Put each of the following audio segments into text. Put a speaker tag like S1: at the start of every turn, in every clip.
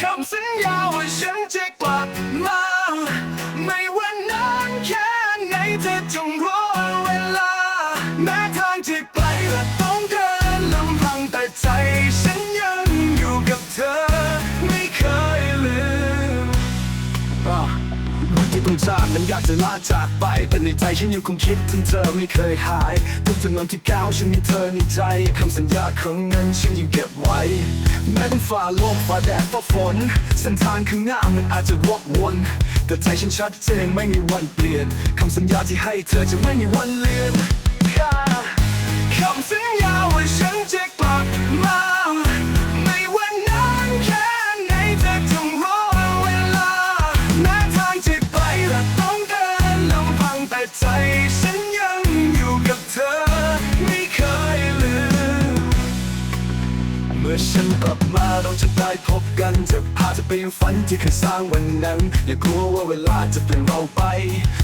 S1: คำสัญญาว่าฉันจะกลับมา ไม่ว่านานแค่ไหนเธอจงร ต้องจากนั้นอยากจะลาจากไป แต่ในใจฉันยังคงคิดถึงเธอไม่เคยหายทุกจำนวนที่ก้าวฉันมีเธอในใจคำสัญญาครั้งนั้นฉันยังเก็บไว้ แม้เป็นฝ่าโลกฝ่าแดดฝ่าฝนเส้นทางข้างหน้ามันอาจจะวกวน แต่ใจฉันชัดเจนไม่มีวันเปลี่ยนคำสัญญาที่ให้เธอจะไม่มีวันเลือน กัน จะพาเธอไปยังฝันที่เคยสร้างวันนั้น อย่ากลัวว่าเวลาจะเปลี่ยนเราไป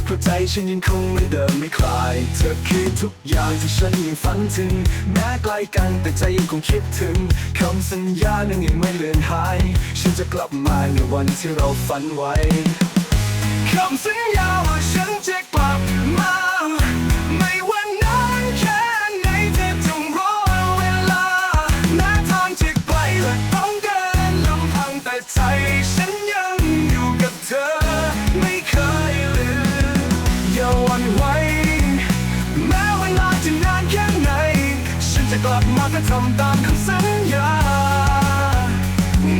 S1: เพราะใจฉันยังคงเหมือนเดิมไม่คลาย เธอคือทุกอย่างที่ฉันยังฝันถึง แม้ไกลกันแต่ใจยังคงคิดถึงคำสัญญานั้นยังไม่เลือนหาย ฉันจะกลับมาในวันที่เราฝันไว้คำสัญญาว่าฉันจะ จะกลับมาและทำตามคำสัญญา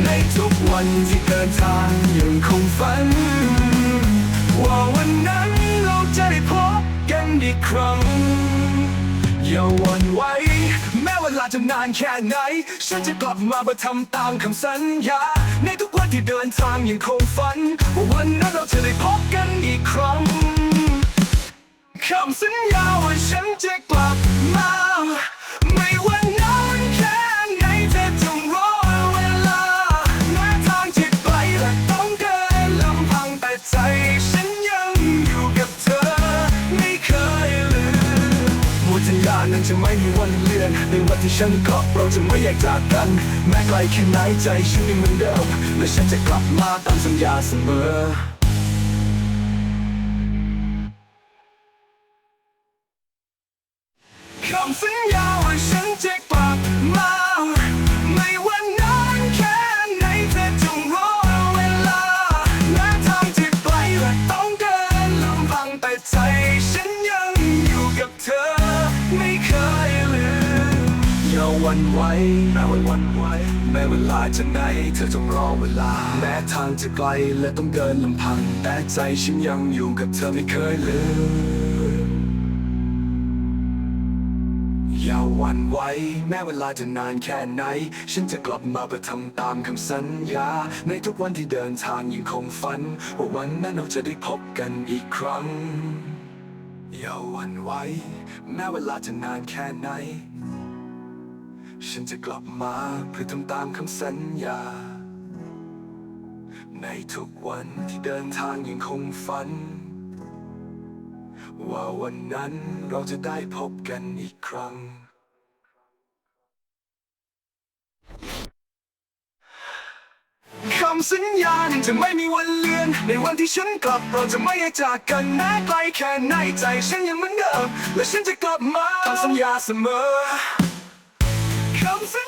S1: ในทุกวันที่เดินทางยังคงฝัน ว่าวันนั้นเราจะได้พบกันอีกครั้ง อย่าหวั่นไหวแม้เวลาจะนานแค่ไหน ฉันจะกลับมาเพื่อทำตามคำสัญญา ในทุกวันที่เดินทางยังคงฝันว่าวันนั้นเราจะได้พบกันอีกครั้งคำสัญญาว่าฉันจะ ญานั้นจะไม่มีวันเลือนในวันที่ฉันเกาะเราจะไม่แยกจากกัน แม้ไกลแค่ไหนใจฉันยังเหมือนเดิมและฉันจะกลับมาตามสัญญาเสมอคำสัญญ วันไหวแม้ว่าวันไหวแม้เวลาจะไหนเธอจงรอเวลา แม้ทางจะไกลและต้องเดินลำพัง แต่ใจฉันยังอยู่กับเธอไม่เคยลืมอย่าหวั่นไหวแม้เวลาจะนานแค่ไหน ฉันจะกลับมาเพื่อทำตามคำสัญญา ในทุกวันที่เดินทางยังคงฝัน ว่าวันนั้นเราจะได้พบกันอีกครั้งอย่าหวั่นไหวแม้เวลาจะนานแค่ไหน ฉันจะกลับมาเพื่อทำตามคำสัญญา ในทุกวันที่เดินทางยังคงฝัน ว่าวันนั้นเราจะได้พบกันอีกครั้ง คำสัญญานั้นจะไม่มีวันเลือน ในวันที่ฉันกลับเราจะไม่แยกจากกันแม้ไกลแค่ไหนใจฉันยังเหมือนเดิมและฉันจะกลับมาตามสัญญาเสมอ Tirando sem